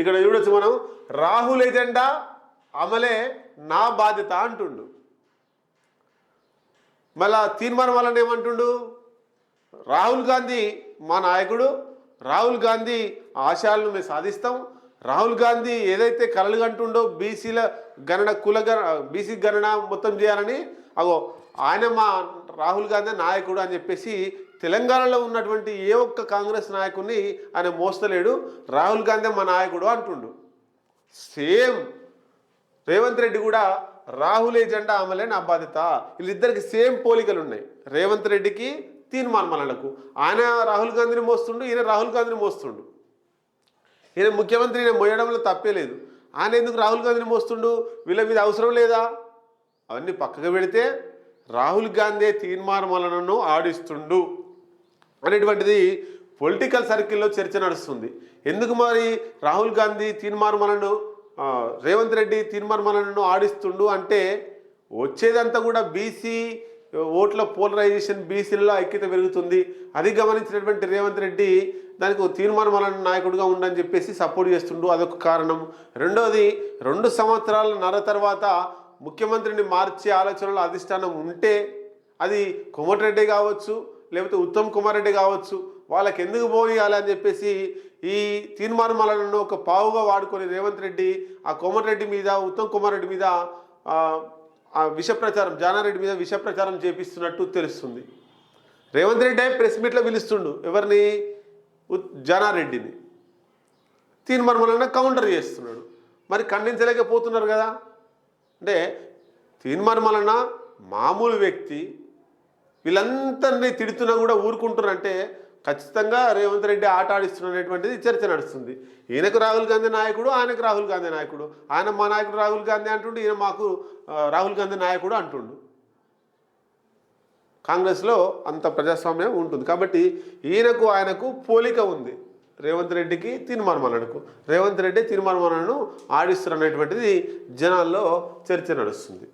ఇక్కడ చూడొచ్చు మనం రాహుల్ ఎజెండా అమలే నా బాధ్యత అంటుండు. మళ్ళా తీర్మానం వలన ఏమంటుండు? రాహుల్ గాంధీ మా నాయకుడు రాహుల్ గాంధీ ఆశయాలను మేము సాధిస్తాం. రాహుల్ గాంధీ ఏదైతే కలలు కంటుండో బీసీల గణన కుల గణ బీసీ గణన మొత్తం చేయాలని అగో ఆయన మా రాహుల్ గాంధీ నాయకుడు అని చెప్పేసి తెలంగాణలో ఉన్నటువంటి ఏ ఒక్క కాంగ్రెస్ నాయకుడిని ఆయన మోస్తలేడు. రాహుల్ గాంధీ మా నాయకుడు అంటుండు. సేమ్ రేవంత్ రెడ్డి కూడా రాహుల్ ఎజెండా అమలే నా బాధ్యత. వీళ్ళిద్దరికి సేమ్ పోలికలు ఉన్నాయి. రేవంత్ రెడ్డికి తీర్మాన్ మలనకు ఆయన రాహుల్ గాంధీని మోస్తుండు ఈయన రాహుల్ గాంధీని మోస్తుండు. ఈయన ముఖ్యమంత్రి ఈయన మోయడంలో తప్పే లేదు. ఆయన ఎందుకు రాహుల్ గాంధీని మోస్తుండు? వీళ్ళ మీద అవసరం లేదా? అవన్నీ పక్కకు పెడితే రాహుల్ గాంధీ తీర్మానమలను ఆడిస్తుండు. అనేటువంటిది పొలిటికల్ సర్కిల్లో చర్చ నడుస్తుంది. ఎందుకు మరి రాహుల్ గాంధీ తీర్మానమలను రేవంత్ రెడ్డి తీర్మానమలను ఆడిస్తుండు అంటే వచ్చేదంతా కూడా బీసీ ఓట్ల పోలరైజేషన్ బీసీలలో ఐక్యత పెరుగుతుంది. అది గమనించినటువంటి రేవంత్ రెడ్డి దానికి ఒక నాయకుడిగా ఉండని చెప్పేసి సపోర్ట్ చేస్తుండు. అదొక కారణం. రెండోది రెండు సంవత్సరాల నర తర్వాత ముఖ్యమంత్రిని మార్చే ఆలోచనలో అధిష్టానం ఉంటే అది కోమటిరెడ్డి కావచ్చు లేకపోతే ఉత్తమ్ కుమార్ రెడ్డి కావచ్చు వాళ్ళకి ఎందుకు పోనీయాలి అని చెప్పేసి ఈ తీర్మానమాలను ఒక పావుగా వాడుకొని రేవంత్ రెడ్డి ఆ కోమటిరెడ్డి మీద ఉత్తమ్ కుమార్ రెడ్డి మీద ఆ, విషప్రచారం విష ప్రచారం జానారెడ్డి మీద విష ప్రచారం చేపిస్తున్నట్టు తెలుస్తుంది. రేవంత్ రెడ్డి ప్రెస్ మీట్లో పిలుస్తుండు? ఎవరిని? ఉత్- జానారెడ్డిని తీర్మానం కౌంటర్ చేస్తున్నాడు. మరి ఖండించలేకపోతున్నారు కదా? అంటే తీర్మానం మామూలు వ్యక్తి వీళ్ళందరినీ తిడుతున్నా కూడా ఊరుకుంటున్నారంటే ఖచ్చితంగా రేవంత్ రెడ్డి ఆట ఆడిస్తున్నటువంటిది చర్చ నడుస్తుంది. ఈయనకు రాహుల్ గాంధీ నాయకుడు ఆయనకు రాహుల్ గాంధీ నాయకుడు. ఆయన మా నాయకుడు రాహుల్ గాంధీ అంటుండు ఈయన మాకు రాహుల్ గాంధీ నాయకుడు అంటుండు. కాంగ్రెస్లో అంత ప్రజాస్వామ్యం ఉంటుంది. కాబట్టి ఈయనకు ఆయనకు పోలిక ఉంది. రేవంత్ రెడ్డికి తీర్మానమనకు రేవంత్ రెడ్డి తీర్మానమనను ఆడిస్తున్నటువంటిది జనాల్లో చర్చ నడుస్తుంది.